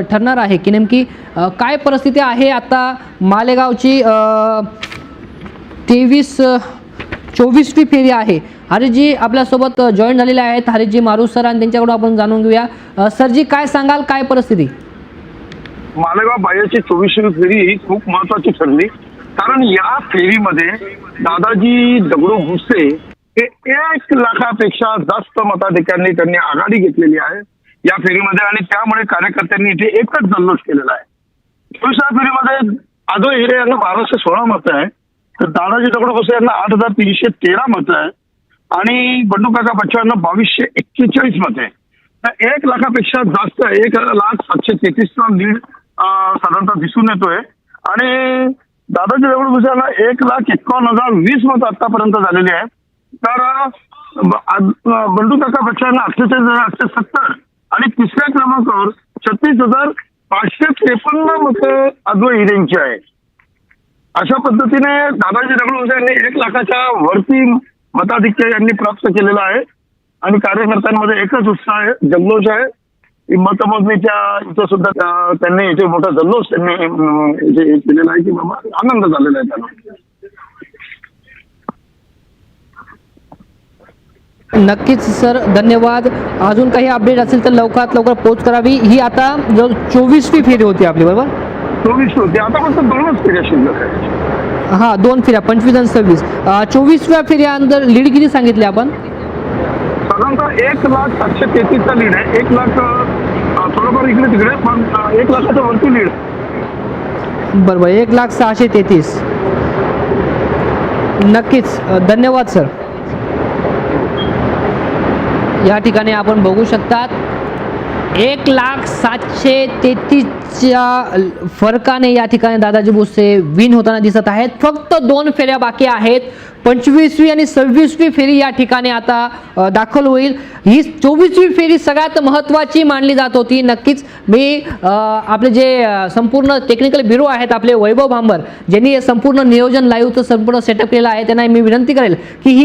ठरणार आहे की नेमकी काय परिस्थिती आहे आता मालेगावची तेवीस चोवीसवी फेरी आहे. हरिजी आपल्यासोबत जॉईन झालेले आहेत. हरीजी मारू सर आणि त्यांच्याकडून आपण जाणून घेऊया. सरजी काय सांगाल? काय परिस्थिती? मालेगाव बायाची चोवीसवी फेरी ही खूप महत्वाची ठरली. कारण या फेरीमध्ये दादाजी दगडू भुसे हे एक लाखापेक्षा जास्त मताधिकांनी त्यांनी आघाडी घेतलेली आहे. या फेरीमध्ये आणि त्यामुळे कार्यकर्त्यांनी इथे एकच जल्लोष केलेला आहे. चोवीसव्या फेरीमध्ये आदो हिरे यांना बाराशे सोळा मतं आहे. तर दादाजी दगड भुसे यांना आठ हजार तीनशे तेरा मतं आहे. आणि बंडू काका बच्चा यांना बावीसशे एक्केचाळीस मतं आहे. तर एक लाखापेक्षा जास्त एक लाख सातशे तेहतीसचा लीड साधारणतः दिसून येतोय. आणि दादाजी दगड भुसे यांना एक लाख एकावन्न हजार वीस मत आतापर्यंत झालेली आहेत. तर बंडू काका बच्चा यांना अठ्ठेचाळीस हजार आठशे सत्तर आणि तिसऱ्या क्रमांकावर छत्तीस हजार पाचशे त्रेपन्न मतं अद्वै हिरेंची आहे. अशा पद्धतीने दादाजी दगडू यांनी एक लाखाच्या वरती मताधिक्य यांनी प्राप्त केलेला आहे. आणि कार्यकर्त्यांमध्ये एकच उत्साह आहे जल्लोष आहे. मतमोजणीच्या इथं सुद्धा त्यांनी याचे मोठा जल्लोष त्यांनी हे केलेला आहे की बाबा आनंद झालेला आहे त्यांना. नक्कीच सर. धन्यवाद. अजून काही अपडेट असेल तर लवकरात लवकर पोच करावी. ही आता जो चोवीसवी फेरी होती आपली बरोबर? चोवीस होते. आता फक्त दोनच फेऱ्या शिल्लक आहे हां दोन फेऱ्या पंचवीस आणि सव्वीस. चोवीसव्या फेऱ्यानंतर लीड किती सांगितले आपण? साधारणतः एक लाख सातशे तेहतीसचा लीड आहे. एक लाख थोडंफार इकडे तिकडे पण एक लाखाच्या वरती लीड. बरोबर एक लाख सहाशे तेहतीस. नक्कीच. धन्यवाद सर. या ठिकाणी आपण बघू शकतात. एक लाख सातशे तेहतीसच्या फरकाने या ठिकाणी दादाजी भुसे विन होताना दिसत आहेत. फक्त दोन फेऱ्या बाकी आहेत. पंचवीसवी आणि सव्वीसवी फेरी या ठिकाणी आता दाखल होईल. ही चोवीसवी फेरी सगळ्यात महत्त्वाची मानली जात होती. नक्कीच मी आपले जे संपूर्ण टेक्निकल ब्युरो आहेत आपले वैभव भांबर ज्यांनी हे संपूर्ण नियोजन लाईव्हचं संपूर्ण सेटअप केलं आहे त्यांना मी विनंती करेल की ही